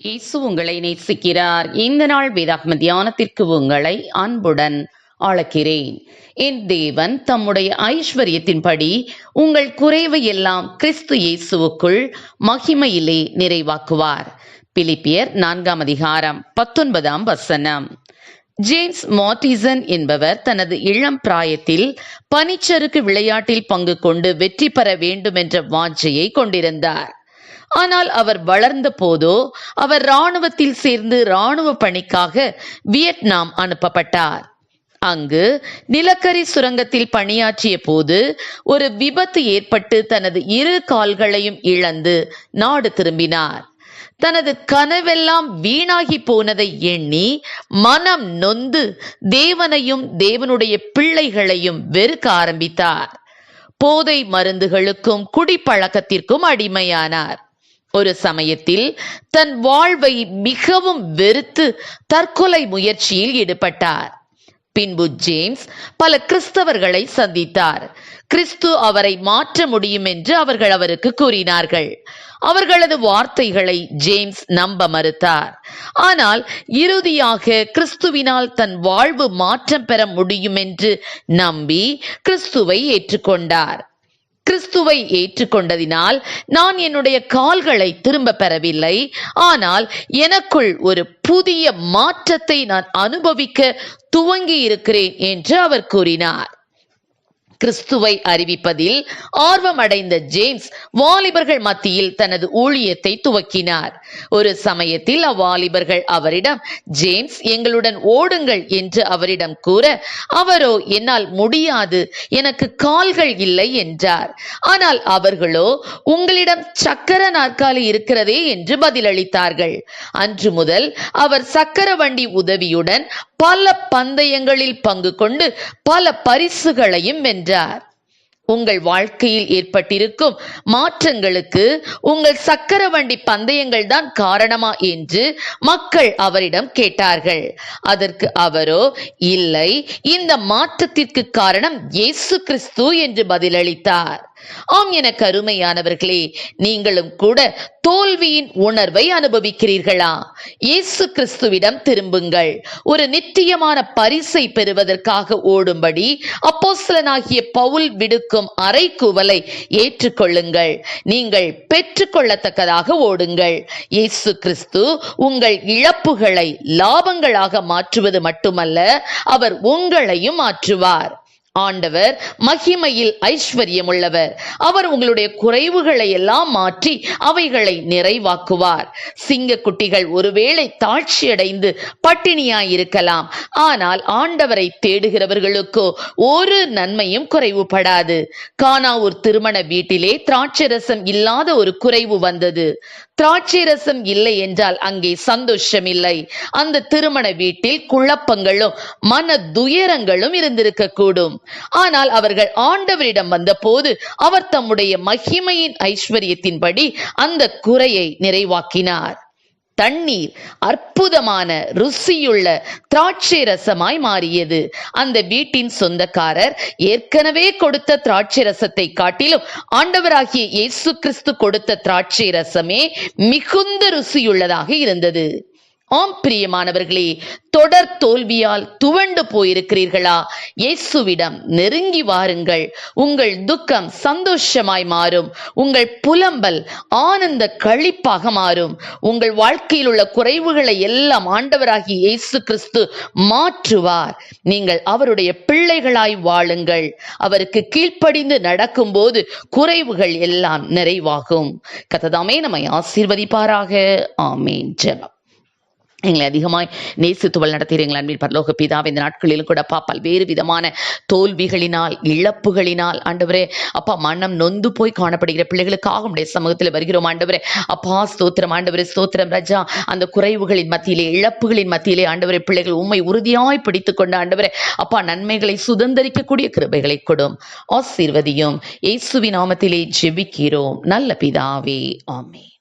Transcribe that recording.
இயேசு உங்களை நேசிக்கிறார். இந்த நாள் வேதாகம தியானத்திற்கு உங்களை அன்புடன் அழைக்கிறேன். என் தேவன் தம்முடைய ஐஸ்வர்யத்தின்படி உங்கள் குறைவை எல்லாம் கிறிஸ்து இயேசுவுக்குள் மகிமையிலே நிறைவாக்குவார். பிலிப்பியர் நான்காம் அதிகாரம் பத்தொன்பதாம் வசனம். ஜேம்ஸ் மார்டிசன் என்பவர் தனது இளம் பிராயத்தில் பனிச்சறுக்கு விளையாட்டில் பங்கு கொண்டு வெற்றி பெற வேண்டும் என்ற வாஞ்சையை கொண்டிருந்தார். ஆனால் அவர் வளர்ந்த போதோ அவர் இராணுவத்தில் சேர்ந்து இராணுவ பணிக்காக வியட்நாம் அனுப்பப்பட்டார். அங்கு நிலக்கரி சுரங்கத்தில் பணியாற்றிய போது ஒரு விபத்து ஏற்பட்டு தனது இரு கால்களையும் இழந்து நாடு திரும்பினார். தனது கனவெல்லாம் வீணாகி போனதை எண்ணி மனம் நொந்து தேவனையும் தேவனுடைய பிள்ளைகளையும் வெறுக்க ஆரம்பித்தார். போதை மருந்துகளுக்கும் குடிப்பழக்கத்திற்கும் அடிமையானார். ஒரு சமயத்தில் தன் வாழ்வை மிகவும் வெறுத்து தற்கொலை முயற்சியில் ஈடுபட்டார். பின்பு ஜேம்ஸ் பல கிறிஸ்தவர்களை சந்தித்தார். கிறிஸ்து அவரை மாற்ற முடியும் என்று அவர்கள் அவருக்கு கூறினார்கள். அவர்களது வார்த்தைகளை ஜேம்ஸ் நம்ப மறுத்தார். ஆனால் இறுதியாக கிறிஸ்துவினால் தன் வாழ்வு மாற்றம் பெற முடியும் என்று நம்பி கிறிஸ்துவை ஏற்றுக்கொண்டார். கிறிஸ்துவை ஏற்றுக்கொண்டதினால் நான் என்னுடைய கால்களை திரும்ப பெறவில்லை. ஆனால் எனக்குள் ஒரு புதிய மாற்றத்தை நான் அனுபவிக்க துவங்கி இருக்கிறேன் என்று அவர் கூறினார். கிறிஸ்துவை அறிவிப்பதில் ஆர்வமடைந்த ஜேம்ஸ் வாலிபர்கள் மத்தியில் தனது ஊழியத்தை துவக்கினார். ஒரு சமயத்தில் அவ்வாலிபர்கள் அவரிடம் ஜேம்ஸ் எங்களுடன் ஓடுங்கள் என்று அவரிடம் கூற அவரோ என்னால் முடியாது எனக்கு கால்கள் இல்லை என்றார். ஆனால் அவர்களோ உங்களிடம் சக்கர நாற்காலி இருக்கிறதே என்று பதிலளித்தார்கள். அன்று முதல் அவர் சக்கர வண்டி உதவியுடன் பல பந்தயங்களில் பங்கு கொண்டு பல பரிசுகளையும் வென்றார். உங்கள் வாழ்க்கையில் ஏற்பட்டிருக்கும் மாற்றங்களுக்கு உங்கள் சக்கர வண்டி பந்தயங்கள் தான் காரணமா என்று மக்கள் அவரிடம் கேட்டார்கள். அதற்கு அவரோ இல்லை இந்த மாற்றத்திற்கு காரணம் இயேசு கிறிஸ்து என்று பதிலளித்தார். ஆம் என கருமையானவர்களே நீங்களும் கூட தோல்வியின் உணர்வை அனுபவிக்கிறீர்களா? இயேசு கிறிஸ்துவிடம் திரும்புங்கள். ஒரு நித்தியமான பரிசை பெறுவதற்காக ஓடும்படி அப்போஸ்தலனாகிய பவுல் விடுக்கும் அரைக்குவலை ஏற்றுக்கொள்ளுங்கள். நீங்கள் பெற்றுக்கொள்ளத்தக்கதாக ஓடுங்கள். இயேசு கிறிஸ்து உங்கள் இழப்புகளை லாபங்களாக மாற்றுவது மட்டுமல்ல அவர் உங்களையும் மாற்றுவார். ஆண்டவர் மகிமையில் ஐஸ்வர்யம் உள்ளவர் அவர் உங்களுடைய குறைவுகளை எல்லாம் மாற்றி அவைகளை நிறைவாக்குவார். சிங்க குட்டிகள் ஒருவேளை தாழ்ச்சியடைந்து பட்டினியாயிருக்கலாம். ஆனால் ஆண்டவரை தேடுகிறவர்களுக்கோ ஒரு நன்மையும் குறைவுபடாது. கானாவூர் திருமண வீட்டிலே திராட்சரசம் இல்லாத ஒரு குறைவு வந்தது. திராட்சை ரசம் இல்லை என்றால் அங்கே சந்தோஷம் இல்லை அந்த திருமண வீட்டில் குழப்பங்களும் மன துயரங்களும் இருந்திருக்க கூடும் ஆனால் அவர்கள் ஆண்டவரிடம் வந்தபோது அவர் தம்முடைய மகிமையின் ஐஸ்வர்யத்தின்படி அந்த குறையை நிறைவாக்கினார். தண்ணீர் அற்புதமான ருசியுள்ள திராட்சை ரசமாய் மாறியது. அந்த வீட்டின் சொந்தக்காரர் ஏற்கனவே கொடுத்த திராட்சை ரசத்தை காட்டிலும் ஆண்டவராகிய இயேசு கிறிஸ்து கொடுத்த திராட்சை ரசமே மிகுந்த ருசியுள்ளதாக இருந்தது. ஆம் பிரியமானவர்களே தொடர் தோல்வியால் துவண்டு போயிருக்கிறீர்களா? இயேசுவிடம் நெருங்கி வாருங்கள். உங்கள் துக்கம் சந்தோஷமாய் மாறும். உங்கள் புலம்பல் ஆனந்த கழிப்பாக மாறும். உங்கள் வாழ்க்கையில் உள்ள குறைவுகளை எல்லாம் ஆண்டவராகி இயேசு கிறிஸ்து மாற்றுவார். நீங்கள் அவருடைய பிள்ளைகளாய் வாழுங்கள். அவருக்கு கீழ்ப்படிந்து நடக்கும்போது குறைவுகள் எல்லாம் நிறைவாகும். கததாமே நம்மை ஆசீர்வதிப்பாராக. ஆமேன். ஜெபம். எங்களை அதிகமாய் நேசித்துவல் நடத்துகிறீர்கள் எங்கள் அன்பின் பரலோக பிதாவை. இந்த நாட்களிலும் கூட அப்பா பல்வேறு விதமான தோல்விகளினால் இழப்புகளினால் ஆண்டவரே அப்பா மனம் நொந்து போய் காணப்படுகிற பிள்ளைகளுக்காக உடைய சமூகத்தில் வருகிறோம் ஆண்டவரே. அப்பா ஸ்தோத்திரம் ஆண்டவரே ஸ்தோத்திரம் ரஜா அந்த குறைவுகளின் மத்தியிலே இழப்புகளின் மத்தியிலே ஆண்டவரே பிள்ளைகள் உண்மை உறுதியாய் பிடித்துக் கொண்ட ஆண்டவரே அப்பா நன்மைகளை சுதந்திரிக்கக்கூடிய கிருபைகளை கொடும். ஆசீர்வதியும். இயேசுவின் நாமத்திலே ஜெபிக்கிறோம். நல்ல பிதாவே ஆமே